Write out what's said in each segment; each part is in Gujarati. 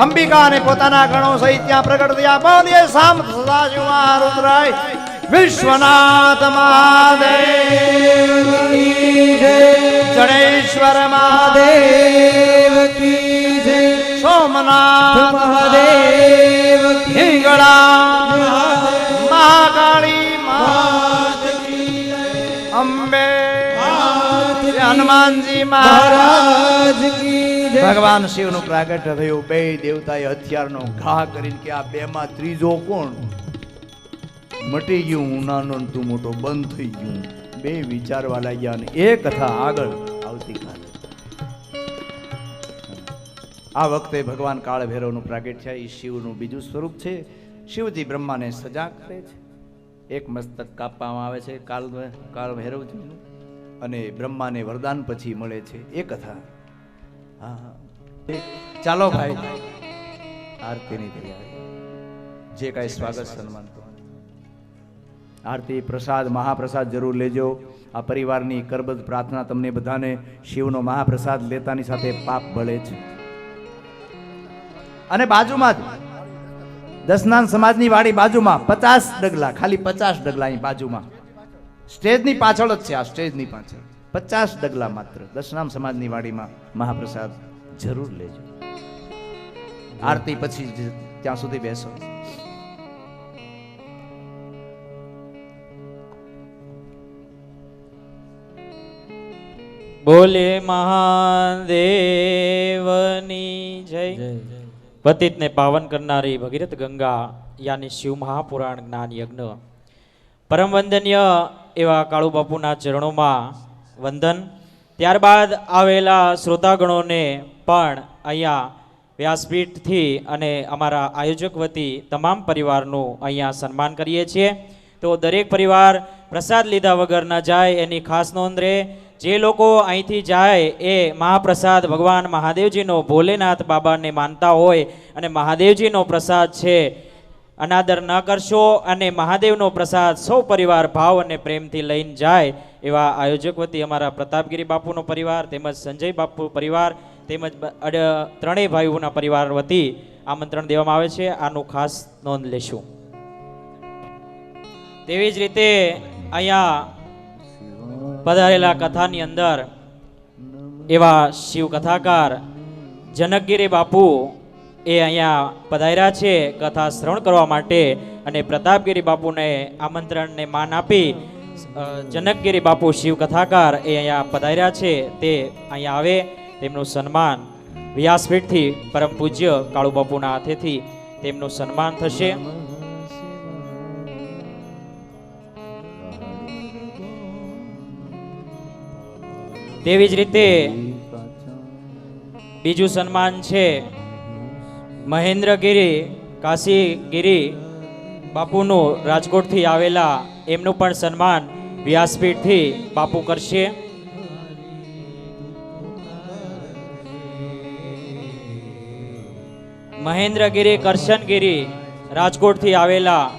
છે અંબિકા અને પોતાના ગણો સહિત ત્યાં પ્રગટ થયા. બોલીએ સામ સદાશિવા રુદ્રાય. વિશ્વનાથ મહાદેવ જડેશ્વર મહાદેવ સોમનાથ મહાદેવ હિંગળા મહાકાળી અંબે. હનુમાનજી મહારાજ ભગવાન શિવનું પ્રાગટ્ય થયું. બે દેવતાએ હથિયારનો ઘા કરીને કે આ બેમાં ત્રીજો કોણ? મટી ગયું હું, નાનો તું મોટો, બંધ થઈ ગયું બે વિચારવા લાગ્યા અને એ કથા આગળ આવતીકાલે આ વખતે ભગવાન કાળ ભૈરવનું પ્રાગટ્ય એ શિવનું બીજું સ્વરૂપ છે. શિવજી બ્રહ્માને સજા કરે છે. એક મસ્તક કાપવામાં આવે છે, કાલ કાળ ભૈરવજીનું અને બ્રહ્માને વરદાન પછી મળે છે એ કથા. ચાલો ભાઈ, આરતીની તૈયારી. જે કાંઈ સ્વાગત સન્માન આરતી પ્રસાદ, મહાપ્રસાદ જરૂર લેજો. આ પરિવારની કરબદ્ધ પ્રાર્થના તમને બધાને શિવનો મહાપ્રસાદ લેતાની સાથે પાપ બળે છે. અને બાજુમાં જ દસનાન સમાજની વાડી બાજુમાં પચાસ ડગલા, ખાલી પચાસ ડગલા અહીં બાજુમાં. સ્ટેજની પાછળ જ છે આ, સ્ટેજની પાછળ. પચાસ ડગલા માત્ર. દશનામ સમાજની વાડીમાં મહાપ્રસાદ જરૂર લેજો. આરતી પછી ત્યાં સુધી બેસો. બોલે મહાદેવની જય. પતિતને પાવન કરનારી ભગીરથ ગંગા યાની શિવ મહાપુરાણ જ્ઞાન યજ્ઞ. પરમ વંદનીય એવા કાળુ બાપુના ચરણોમાં વંદન. ત્યારબાદ આવેલા શ્રોતાગણોને પણ અહીંયા વ્યાસપીઠથી અને અમારા આયોજક વતી તમામ પરિવારનું અહીંયા સન્માન કરીએ છીએ. તો દરેક પરિવાર પ્રસાદ લીધા વગર ન જાય એની ખાસ નોંધ રહે જે લોકો અહીંથી જાય એ મહાપ્રસાદ ભગવાન મહાદેવજીનો ભોલેનાથ બાબાને માનતા હોય અને મહાદેવજીનો પ્રસાદ છે અનાદર ન કરશો અને મહાદેવનો પ્રસાદ સૌ પરિવાર ભાવ અને પ્રેમથી લઈને જાય એવા આયોજક વતી અમારા પ્રતાપગીરી બાપુનો પરિવાર તેમજ સંજય બાપુ પરિવાર તેમજ ત્રણેય ભાઈઓના પરિવાર વતી આમંત્રણ દેવામાં આવે છે. આનું ખાસ નોંધ લેશું. તેવી જ રીતે અહીંયા પધારેલા કથાની અંદર એવા શિવ કથાકાર જનકગીરી બાપુ એ અહીંયા પધાર્યા છે. કથા શ્રવણ કરવા માટે અને પ્રતાપગીરી બાપુને આમંત્રણને માન આપી જનકગીરી બાપુ શિવ કથાકાર એ અહીંયા પધાર્યા છે. તે અહીંયા આવે, તેમનું સન્માન વ્યાસપીઠથી પરમ પૂજ્ય કાળુ બાપુના હાથેથી તેમનું સન્માન થશે. તેવી જ રીતે બીજું સન્માન છે. મહેન્દ્રગીરી, કાશીગીરી બાપુનું રાજકોટથી આવેલા એમનું પણ સન્માન વ્યાસપીઠથી બાપુ કરશે. મહેન્દ્રગીરી કરશનગીરી રાજકોટથી આવેલા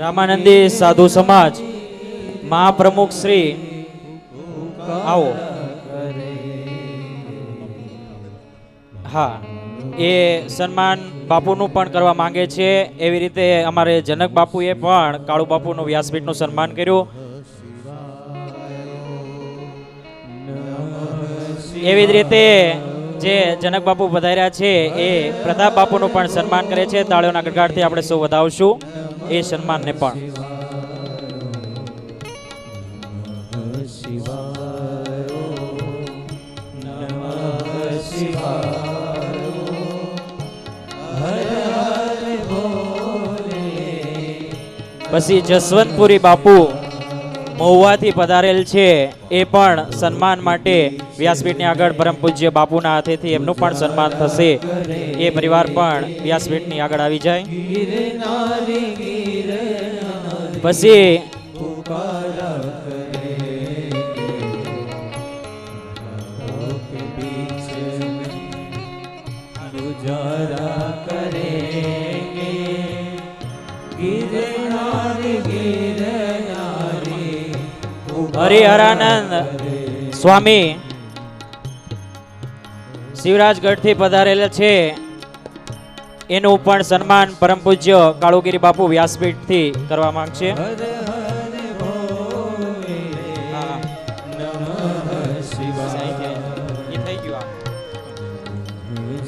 રામાનંદી સાધુ સમાજ મહાપ્રમુખ શ્રી આવો. હા, એ સન્માન બાપુનું પણ કરવા માંગે છે. એવી રીતે અમારે જનક બાપુએ પણ કાળુ બાપુનું વ્યાસપીઠનું સન્માન કર્યું. એવી જ રીતે જે જનક બાપુ વધાર્યા છે, એ પ્રતાપ બાપુનું પણ સન્માન કરે છે. તાળીઓના ગડગાડથી આપણે સૌ વધાવશું. એ સન્માનને પણ. પછી જસવંતપુરી બાપુ મહુવાથી પધારેલ છે. એ પણ સન્માન માટે વ્યાસપીઠની આગળ પરમ પૂજ્ય બાપુના હાથેથી એમનું પણ સન્માન થશે. એ પરિવાર પણ વ્યાસપીઠની આગળ આવી જાય. પછી હરિહરાનંદ સ્વામી શિવરાજગઢથી પધારેલા છે એનું પણ સન્માન પરમ પૂજ્ય કાળુગીરી બાપુ વ્યાસપીઠથી કરવા માંગશે.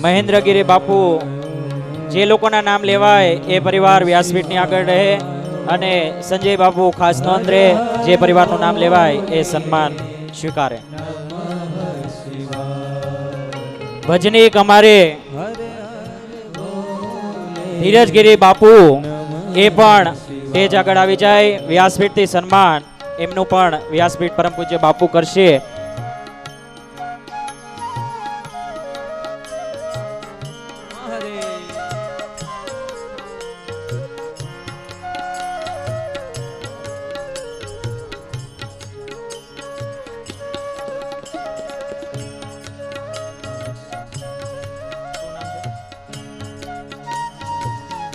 મહેન્દ્રગીરી બાપુ જે લોકોના નામ લેવાય એ પરિવાર વ્યાસપીઠની આગળ રહે અને સંજય બાપુ, ખાસ નોંધ રહે જે પરિવારનું નામ લેવાય એ સન્માન સ્વીકારે. ભજનીક અમારે ધીરજગીરી બાપુ, એ પણ સ્ટેજ આગળ આવી જાય. વ્યાસપીઠથી સન્માન, એમનું પણ વ્યાસપીઠ પરમ પૂજ્ય બાપુ કરશે.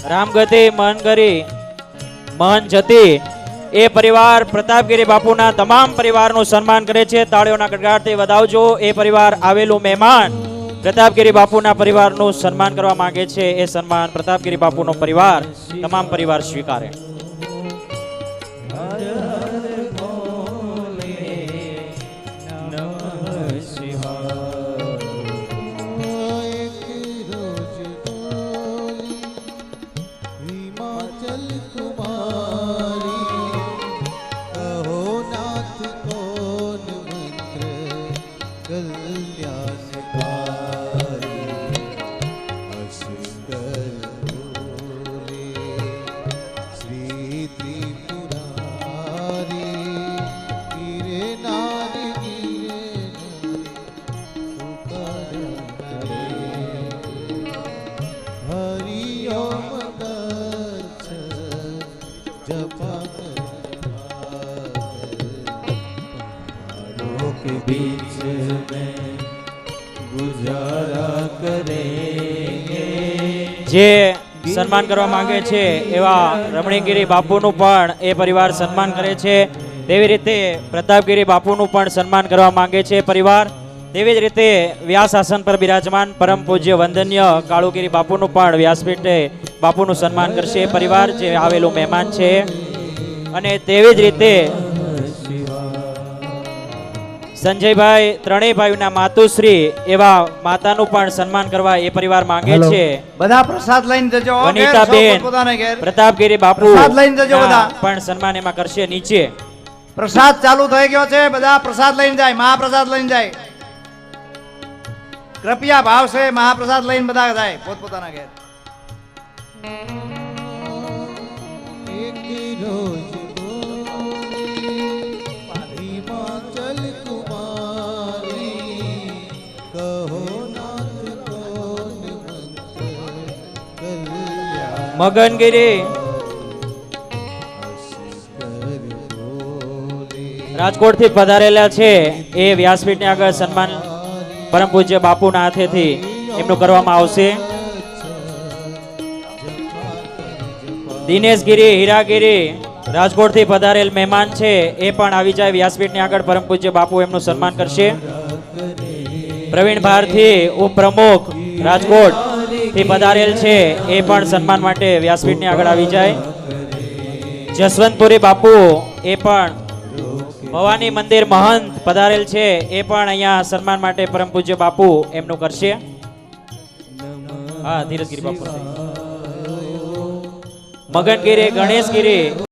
રામગતિ મનગરી મહન જતી. એ પરિવાર પ્રતાપગીરી બાપુના તમામ પરિવારનું સન્માન કરે છે. તાળીઓના ગડગાટથી વધાવજો. એ પરિવાર આવેલું મહેમાન પ્રતાપગીરી બાપુના પરિવારનું સન્માન કરવા માંગે છે. એ સન્માન પ્રતાપગીરી બાપુનો પરિવાર, તમામ પરિવાર સ્વીકારે. જે સન્માન કરવા માંગે છે એવા રમણીગીરી બાપુનું પણ એ પરિવાર સન્માન કરે છે. તેવી રીતે પ્રતાપગીરી બાપુનું પણ સન્માન કરવા માંગે છે પરિવાર. તેવી જ રીતે વ્યાસ આસન પર બિરાજમાન પરમ પૂજ્ય વંદનીય કાળુગીરી બાપુનું પણ વ્યાસપીઠે બાપુનું સન્માન કરશે પરિવાર જે આવેલું મહેમાન છે. અને તેવી જ રીતે સંજયભાઈ ત્રણેય ભાઈઓના માતુશ્રી એવા માતાનું પણ સન્માન કરવા એ પરિવાર માંગે છે. બધા પ્રસાદ લઈને જજો વનિતાબેન પ્રતાપગીરી બાપુ પ્રસાદ લઈને જજો બધા. પણ સન્માન એમાં કરશે નીચે. પ્રસાદ ચાલુ થઈ ગયો છે બધા પ્રસાદ લઈને જાય મહાપ્રસાદ લઈને જાય. કૃપયા ભાવ છે મહાપ્રસાદ લઈને બધા જાય પોતપોતાના ઘેર. મગનગીરી રાજકોટથી પધારેલા છે એ વ્યાસપીઠની આગળ સન્માન પરમ પૂજ્ય બાપુના હાથેથી એમનું કરવામાં આવશે. દિનેશગીરી હીરાગીરી રાજકોટથી પધારેલ મહેમાન છે એ પણ આવી જાય વ્યાસપીઠની આગળ પરમ પૂજ્ય બાપુ એમનું સન્માન કરશે. પ્રવીણ ભારતી ઉપપ્રમુખ રાજકોટ થી પધારેલ છે. એ પણ સન્માન માટે વ્યાસપીઠની આગળ આવી જાય. જસવંતપુરી બાપુ, એ પણ ભવાની મંદિર મહંત પધારેલ છે. એ પણ અહીંયા સન્માન માટે પરમ પૂજ્ય બાપુ એમનું કરશે. હા, ધીરજગીરી બાપુ મગનગીરી, ગણેશગીરી